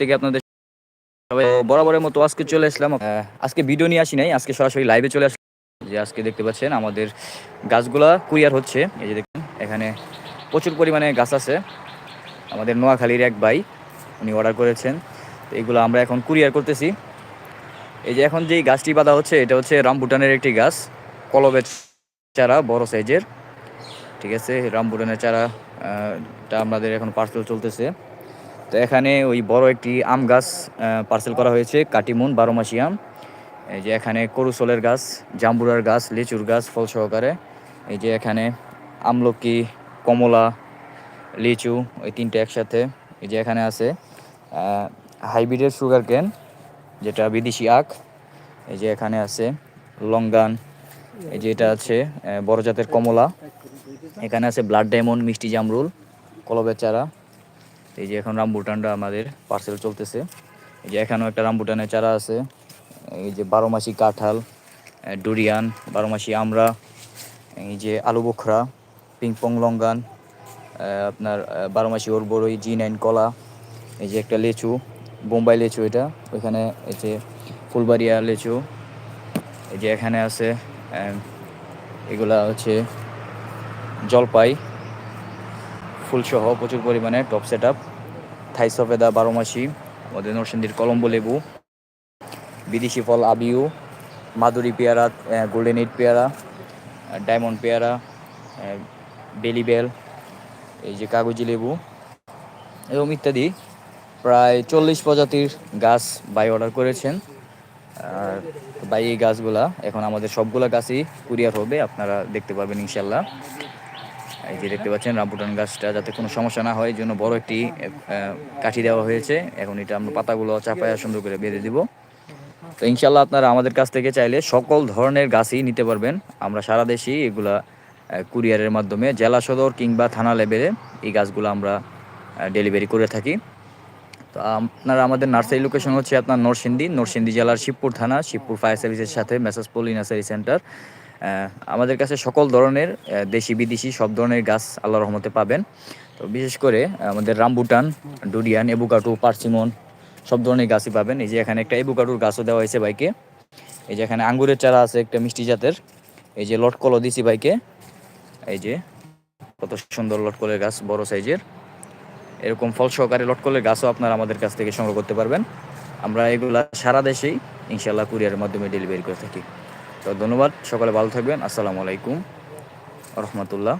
থেকে আপনাদের সবাই বরাবরের মতো আজকে চলে আসলাম। আজকে ভিডিও নিয়ে আসি নাই, আজকে সরাসরি লাইভে চলে আসলাম। যে আজকে দেখতে পাচ্ছেন আমাদের গাছগুলা কুরিয়ার হচ্ছে। এই যে দেখুন, এখানে প্রচুর পরিমাণে গাছ আছে। আমাদের নোয়াখালীর এক ভাই, উনি অর্ডার করেছেন। তো এইগুলো আমরা এখন কুরিয়ার করতেছি। এই যে এখন যেই গাছটি বাঁধা হচ্ছে, এটা হচ্ছে রামবুটানের একটি গাছ, কলবের চারা, বড় সাইজের। ঠিক আছে রামবুটানের চারা টা আমাদের এখন পার্সেল চলতেছে। তো এখানে ওই বড় একটি আম গাছ পার্সেল করা হয়েছে, কাটিমুন বারো মাসি আম। এই যে এখানে করুসলের গাছ, জাম্বুরার গাছ, লিচুর গাছ, ফল সহকারে। এই যে এখানে আমলকি, কমলা, লিচু, ওই তিনটে একসাথে এই যে এখানে আছে। হাইব্রিডের সুগার কেন, যেটা বিদেশি আখ, এই যে এখানে আছে লঙ্গান, এই যে এটা আছে বড় জাতের কমলা। এখানে আছে ব্লাড ডায়মন্ড, মিষ্টি জামরুল, কলবের চারা। এই যে এখন রামবুটানটা আমাদের পার্সেল চলতেছে। এই যে এখানেও একটা রামবুটানের চারা আছে। এই যে বারো মাসি কাঁঠাল ডুরিয়ান বারো মাসি আমড়া, এই যে আলু বোখরা পিংপং লঙ্গান আপনার বারো মাসি ওর বড়ই জি নাইন কলা, এই যে একটা লেচু, বোম্বাই লেচু এটা। ওইখানে এই যে ফুলবাড়িয়া লেচু। এই যে এখানে আছে এগুলা হচ্ছে জলপাই। ফুলসহ প্রচুর পরিমাণে টপ সেট আপ থাই সফেদা বারো মাসি আমাদের নরসিংদীর কলম্বো লেবু, বিদেশি ফল আবিউ, মাদুরি পেয়ারা গোল্ডেন এইট পেয়ারা ডায়মন্ড পেয়ারা বেলি বেল, এই যে কাগজি লেবু এবং ইত্যাদি। প্রায় চল্লিশ প্রজাতির গাছ বাই অর্ডার করেছেন। আর বাই এই গাছগুলা এখন আমাদের সবগুলা গাছই কুরিয়ার হবে, আপনারা দেখতে পারবেন ইনশাল্লাহ। এই যে দেখতে পাচ্ছেন রামবুটান গাছটা যাতে কোনো সমস্যা না হয়, এই জন্য বড় একটি কাঠি দেওয়া হয়েছে। এখন এটা আমরা পাতাগুলো চাপায় সুন্দর করে বেঁধে দিব। তো ইনশাল্লাহ আপনারা আমাদের কাছ থেকে চাইলে সকল ধরনের গাছই নিতে পারবেন। আমরা সারা দেশেই এগুলা কুরিয়ারের মাধ্যমে জেলা সদর কিংবা থানা লেভেলে এই গাছগুলো আমরা ডেলিভারি করে থাকি। তো আপনারা আমাদের নার্সারি লোকেশন হচ্ছে আপনার নরসিংদী নরসিংদী জেলার শিবপুর থানা, শিবপুর ফায়ার সার্ভিসের সাথে মেসাজ পলি নার্সারি সেন্টার। আমাদের কাছে সকল ধরনের দেশি বিদেশি সব ধরনের গাছ আল্লাহ রহমতে পাবেন। তো বিশেষ করে আমাদের রামবুটান ডুডিয়ান এবুকাটু পার্সিমন, সব ধরনের গাছই পাবেন। এই যে এখানে একটা এবুকাটুর গাছও দেওয়া হয়েছে বাইকে এই যে এখানে আঙ্গুরের চারা আছে, একটা মিষ্টি জাতের। এই যে লটকলও দিছি বাইকে এই যে কত সুন্দর লটকলের গাছ, বড় সাইজের। এরকম ফল সহকারে লটকলের গাছও আপনারা আমাদের কাছ থেকে সংগ্রহ করতে পারবেন। আমরা এগুলা সারা দেশেই ইনশাল্লাহ কুরিয়ারের মাধ্যমে ডেলিভারি করে থাকি। তো ধন্যবাদ সকলে ভালো থাকবেন আসসালামু আলাইকুম রহমতুল্লাহ